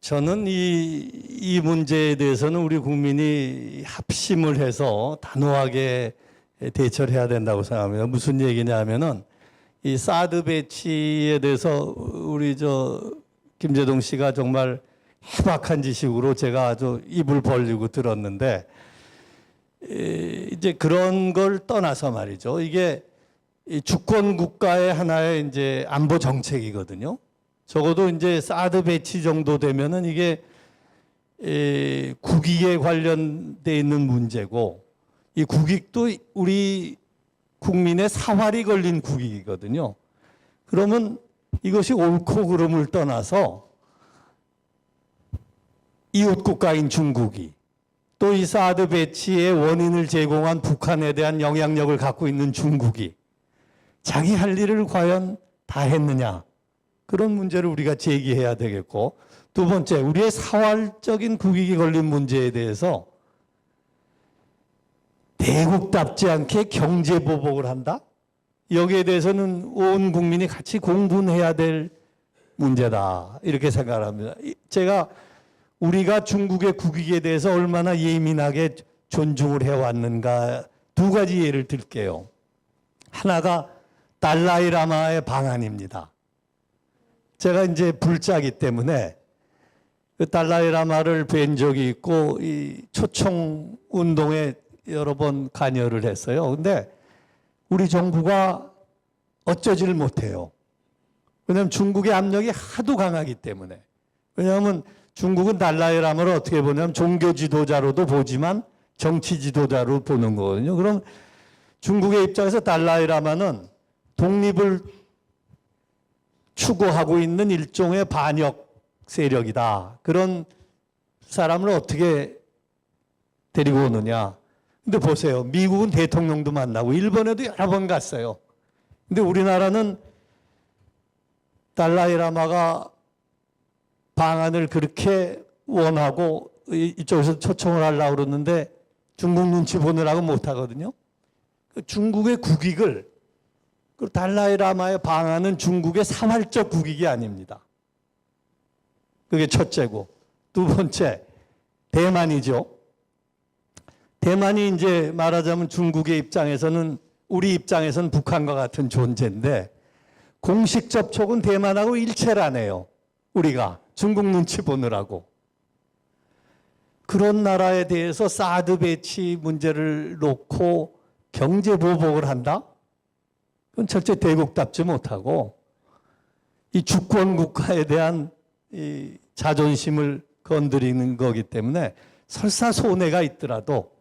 저는 이, 이 문제에 대해서는 우리 국민이 합심을 해서 단호하게 대처를 해야 된다고 생각합니다. 무슨 얘기냐 하면은 이 사드 배치에 대해서 우리 저 김재동 씨가 정말 해박한 지식으로 제가 아주 입을 벌리고 들었는데 에, 이제 그런 걸 떠나서 말이죠. 이게 이 주권 국가의 하나의 이제 안보 정책이거든요. 적어도 이제 사드 배치 정도 되면은 이게 에, 국익에 관련돼 있는 문제고 이 국익도 우리 국민의 사활이 걸린 국익이거든요. 그러면 이것이 옳고 그름을 떠나서 이웃 국가인 중국이 또 이 사드 배치의 원인을 제공한 북한에 대한 영향력을 갖고 있는 중국이 자기 할 일을 과연 다 했느냐 그런 문제를 우리가 제기해야 되겠고 두 번째 우리의 사활적인 국익이 걸린 문제에 대해서 대국답지 않게 경제 보복을 한다 여기에 대해서는 온 국민이 같이 공분해야 될 문제다 이렇게 생각을 합니다. 이- 제가 우리가 중국의 국익에 대해서 얼마나 예민하게 존중을 해왔는가 두 가지 예를 들게요. 하나가 달라이 라마의 방안입니다. 제가 이제 불자기 때문에 그 달라이 라마를 뵌 적이 있고 이 초청 운동에 여러 번 관여를 했어요. 근데 우리 정부가 어쩌지를 못해요. 왜냐하면 중국의 압력이 하도 강하기 때문에. 왜냐하면 중국은 달라이 라마를 어떻게 보냐면 종교 지도자로도 보지만 정치 지도자로 보는 거거든요. 그럼 중국의 입장에서 달라이 라마는 독립을 추구하고 있는 일종의 반역 세력이다. 그런 사람을 어떻게 데리고 오느냐. 근데 보세요. 미국은 대통령도 만나고 일본에도 여러 번 갔어요. 근데 우리나라는 달라이 라마가 방안을 그렇게 원하고 이- 이쪽에서 초청을 하려고 그러는데 중국 눈치 보느라고 못 하거든요. 그 중국의 국익을 그 달라이 라마의 방안은 중국의 사활적 국익이 아닙니다. 그게 첫째고 두 번째 대만이죠. 대만이 이제 말하자면 중국의 입장에서는 우리 입장에서는 북한과 같은 존재인데 공식 접촉은 대만하고 해요. 우리가 중국 눈치 보느라고. 그런 나라에 대해서 사드 배치 문제를 놓고 경제 보복을 한다? 그건 절대 대국답지 못하고 이 주권 국가에 대한 이 자존심을 건드리는 거기 때문에 설사 손해가 있더라도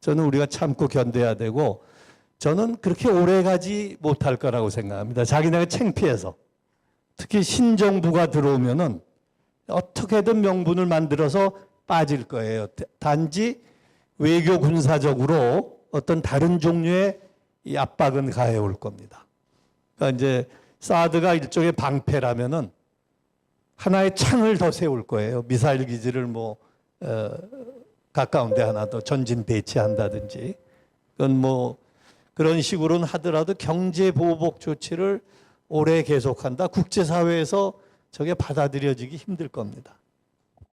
저는 우리가 참고 견뎌야 되고 저는 그렇게 오래 가지 못할 거라고 생각합니다. 자기네가 창피해서 특히 신정부가 들어오면은 어떻게든 명분을 만들어서 빠질 거예요. 단지 외교 군사적으로 어떤 다른 종류의 이 압박은 가해 올 겁니다. 그러니까 이제 사드가 일종의 방패라면은 하나의 창을 더 세울 거예요. 미사일 기지를 뭐 어, 가까운 데 하나 더 전진 배치한다든지 그건 뭐 그런 식으로는 하더라도 경제 보복 조치를 오래 계속한다. 국제사회에서 저게 받아들여지기 힘들 겁니다.